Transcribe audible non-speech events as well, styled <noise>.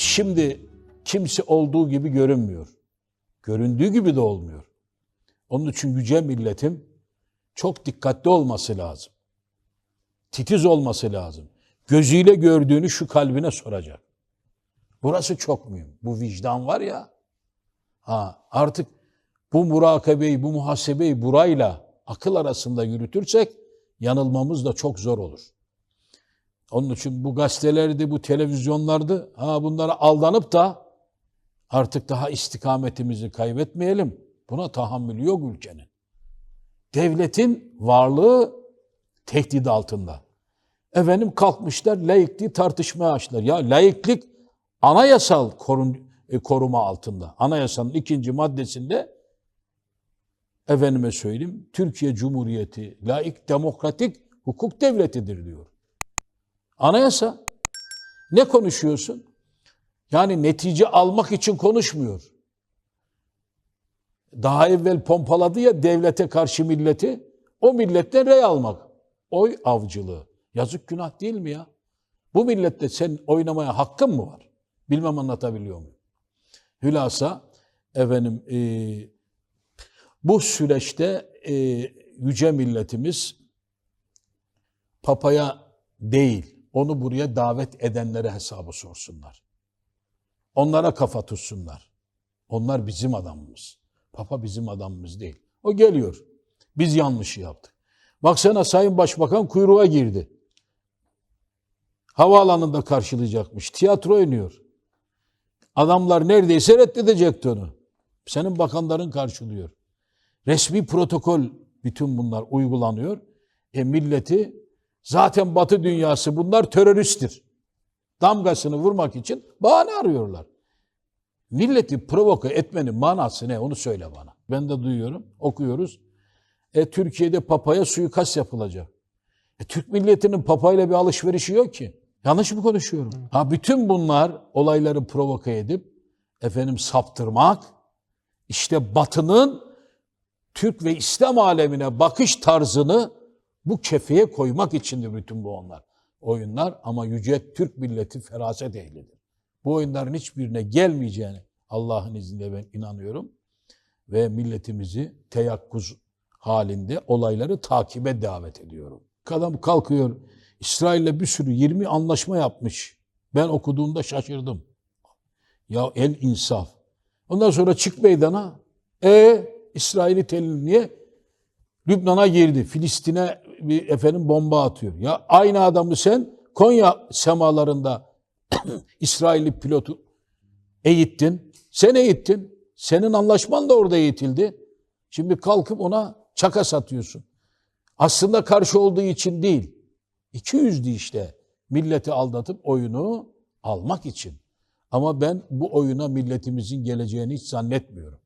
şimdi kimse olduğu gibi görünmüyor. Göründüğü gibi de olmuyor. Onun için yüce milletim çok dikkatli olması lazım. Titiz olması lazım. Gözüyle gördüğünü şu kalbine soracak. Burası çok mühim. Bu vicdan var ya. Ha, artık bu murakabeyi, bu muhasebeyi burayla akıl arasında yürütürsek yanılmamız da çok zor olur. Onun için bu gazetelerdi, bu televizyonlardı. Ha bunlara aldanıp da artık daha istikametimizi kaybetmeyelim. Buna tahammülü yok ülkenin. Devletin varlığı tehdit altında. Efendim kalkmışlar laikliği tartışmaya açtılar. Ya laiklik anayasal korun, e, koruma altında. Anayasanın ikinci maddesinde efendime söyleyeyim Türkiye Cumhuriyeti laik demokratik hukuk devletidir diyor. Anayasa. Ne konuşuyorsun? Yani netice almak için konuşmuyor. Daha evvel pompaladı ya devlete karşı milleti. O milletten rey almak. Oy avcılığı. Yazık günah değil mi ya? Bu millette sen oynamaya hakkın mı var? Bilmem anlatabiliyor muyum? Hülasa efendim e, bu süreçte e, yüce milletimiz papaya değil, onu buraya davet edenlere hesabı sorsunlar. Onlara kafa tutsunlar. Onlar bizim adamımız. Papa bizim adamımız değil. O geliyor. Biz yanlış yaptık. Baksana Sayın Başbakan kuyruğa girdi. Havaalanında karşılayacakmış. Tiyatro oynuyor. Adamlar neredeyse reddedecekti onu. Senin bakanların karşılıyor. Resmi protokol bütün bunlar uygulanıyor. E milleti zaten Batı dünyası bunlar teröristtir. Damgasını vurmak için bahane arıyorlar. Milleti provoke etmenin manası ne onu söyle bana. Ben de duyuyorum, okuyoruz. E Türkiye'de papaya suikast yapılacak. E, Türk milletinin papayla bir alışverişi yok ki. Yanlış mı konuşuyorum? Ha bütün bunlar olayları provoke edip efendim saptırmak işte Batı'nın Türk ve İslam alemine bakış tarzını bu kefeye koymak içindir bütün bu onlar. Oyunlar ama yüce Türk milleti feraset ehlidir. Bu oyunların hiçbirine gelmeyeceğine Allah'ın izniyle ben inanıyorum. Ve milletimizi teyakkuz halinde olayları takibe davet ediyorum. Adam kalkıyor İsrail'le bir sürü 20 anlaşma yapmış. Ben okuduğumda şaşırdım. Ya el insaf. Ondan sonra çık meydana. E İsrail'i telin niye? Lübnan'a girdi. Filistin'e bir efendim bomba atıyor. Ya aynı adamı sen Konya semalarında <clears throat> İsrailli pilotu eğittin. Sen eğittin. Senin anlaşman da orada eğitildi. Şimdi kalkıp ona çaka satıyorsun. Aslında karşı olduğu için değil. 200'dü işte. Milleti aldatıp oyunu almak için. Ama ben bu oyuna milletimizin geleceğini hiç zannetmiyorum.